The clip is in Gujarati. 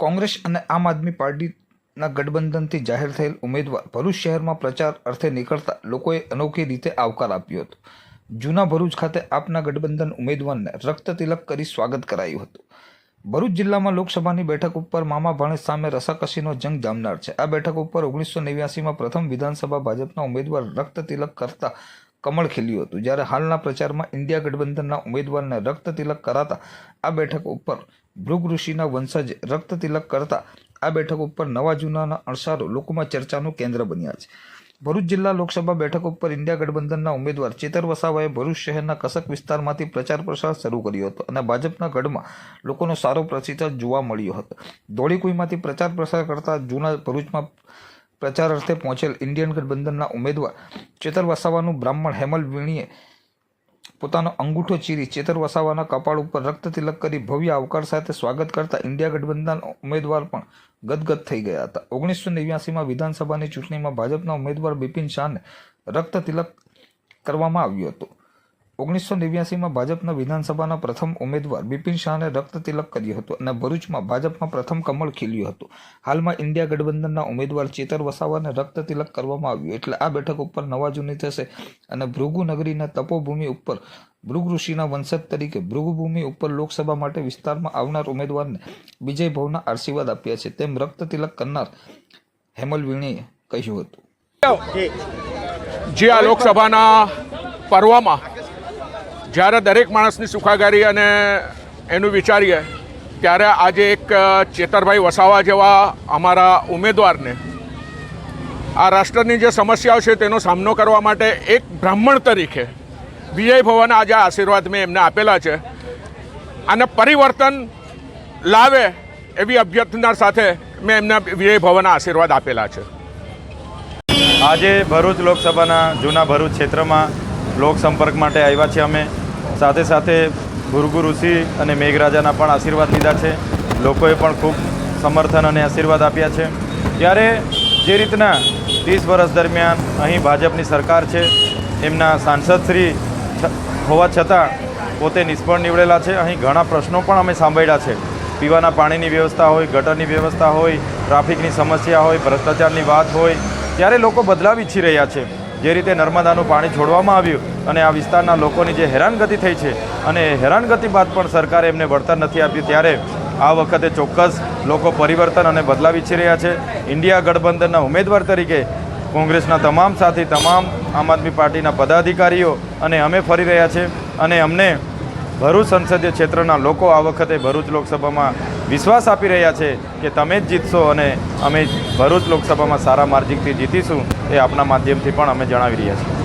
કોંગ્રેસ અને આમ આદમી પાર્ટીના ગઠબંધનથી જાહેર થયેલ ઉમેદવાર ભરૂચ શહેરમાં પ્રચાર અર્થે નીકળતા લોકોએ અનોખી રીતે આવકાર આપ્યો હતો. જૂના ભરૂચ ખાતે આપના ગઠબંધન ઉમેદવારને રક્ત તિલક કરી સ્વાગત કરાયું હતું. ભરૂચ જિલ્લામાં લોકસભાની બેઠક ઉપર મામા ભાણેજ સામે રસાકસીનો જંગ જામનાર છે. આ બેઠક ઉપર ઓગણીસો નેવ્યાસીમાં પ્રથમ વિધાનસભા ભાજપના ઉમેદવાર રક્ત તિલક કરતા કમળ ખીલ્યું હતું. જ્યારે હાલના પ્રચારમાં ઇન્ડિયા ગઠબંધનના ઉમેદવારને રક્ત તિલક કરાતા આ બેઠક ઉપર ભૃગ ઋષિના વંશજ રક્ત તિલક કરતા આ બેઠક ઉપર નવા જૂનાના અણસારો લોકોમાં ચર્ચાનું કેન્દ્ર બન્યા છે. ભરૂચ જિલ્લા લોકસભા બેઠક ઉપર ઇન્ડિયા ગઠબંધનના ઉમેદવાર ચેતર વસાવાએ ભરૂચ શહેરના કસક વિસ્તારમાંથી પ્રચાર પ્રસાર શરૂ કર્યો હતો અને ભાજપના ગઢમાં લોકોનો સારો પ્રતિસાદ જોવા મળ્યો હતો. ધોળીકુઈમાંથી પ્રચાર પ્રસાર કરતા જૂના ભરૂચમાં પ્રચાર અર્થે પહોંચેલ ઇન્ડિયન ગઠબંધનના ઉમેદવાર ચેતર વસાવાનું બ્રાહ્મણ હેમલ વીણીએ પોતાનો અંગૂઠો ચીરી ચેતર વસાવાના કપાળ ઉપર રક્ત તિલક કરી ભવ્ય આવકાર સાથે સ્વાગત કરતા ઇન્ડિયા ગઠબંધન ઉમેદવાર પણ ગદગદ થઈ ગયા હતા. ઓગણીસો નેવ્યાસીમાં વિધાનસભાની ચૂંટણીમાં ભાજપના ઉમેદવાર બિપિન શાહને રક્ત તિલક કરવામાં આવ્યું હતું. ઓગણીસો નેવ્યાસીમાં ભાજપના વિધાનસભાના પ્રથમ ઉમેદવાર બિપિન શાહને રક્ત તિલક કર્યું હતું અને ભરૂચમાં ભાજપમાં પ્રથમ કમળ ખીલ્યું હતું. હાલમાં ઇન્ડિયા ગઠબંધનના ઉમેદવાર ચેતર વસાવાને રક્ત તિલક કરવામાં આવ્યું, એટલે આ બેઠક ઉપર નવા જૂની થશે અને ભૃગુ નગરીના તપોભૂમિ ઉપર, ભૃગ ઋષિના વંશજ તરીકે ભૃગુભૂમિ ઉપર લોકસભા માટે વિસ્તારમાં આવનાર ઉમેદવારને વિજય ભવના આશીર્વાદ આપ્યા છે, તેમ રક્ત તિલક કરનાર હેમલ વીણીએ કહ્યું હતું. જે આ લોકસભાના પર્વમાં જ્યારે દરેક માણસની સુખાગારી અને એનું વિચારીએ, ત્યારે આજે એક ચેતરભાઈ વસાવા જેવા અમારા ઉમેદવારને આ રાષ્ટ્રની જે સમસ્યાઓ છે તેનો સામનો કરવા માટે એક બ્રાહ્મણ તરીકે વિજય ભવન આજે આશીર્વાદ મેં એમને આપેલા છે. અને પરિવર્તન લાવે એવી અભ્યર્થના સાથે મેં એમને વિજય ભવનના આશીર્વાદ આપેલા છે. આજે ભરૂચ લોકસભાના જૂના ભરૂચ ક્ષેત્રમાં લોક સંપર્ક માટે આવ્યા છીએ અમે. સાથે સાથે ભૃગુ ઋષિ અને મેઘરાજાના પણ આશીર્વાદ લીધા છે. લોકોએ પણ ખૂબ સમર્થન અને આશીર્વાદ આપ્યા છે. ત્યારે જે રીતના ત્રીસ વર્ષ દરમિયાન અહીં ભાજપની સરકાર છે, એમના સાંસદશ્રી હોવા છતાં પોતે નિષ્ફળ નીવડેલા છે. અહીં ઘણા પ્રશ્નો પણ અમે સાંભળ્યા છે. પીવાના પાણીની વ્યવસ્થા હોય, ગટરની વ્યવસ્થા હોય, ટ્રાફિકની સમસ્યા હોય, ભ્રષ્ટાચારની વાત હોય, ત્યારે લોકો બદલાવ ઈચ્છી રહ્યા છે. જે રીતે નર્મદાનું પાણી છોડવામાં આવ્યું અને આ વિસ્તારના લોકોની જે હેરાનગતિ થઈ છે અને હેરાનગતિ બાદ પણ સરકારે એમને વળતર નથી આપ્યું, ત્યારે આ વખતે ચોક્કસ લોકો પરિવર્તન અને બદલાવ ઈચ્છી રહ્યા છે. ઇન્ડિયા ગઠબંધનના ઉમેદવાર તરીકે કોંગ્રેસના તમામ સાથી, તમામ આમ આદમી પાર્ટીના પદાધિકારીઓ અને અમે ફરી રહ્યા છે અને અમને ભરૂચ સંસદીય ક્ષેત્રના લોકો આ વખતે ભરૂચ લોકસભામાં વિશ્વાસ આપી રહ્યા છે કે તમે જ જીતશો અને અમે ભરૂચ લોકસભામાં સારા માર્જિકથી જીતીશું. એ આપના માધ્યમથી પણ અમે જણાવી રહ્યા છીએ.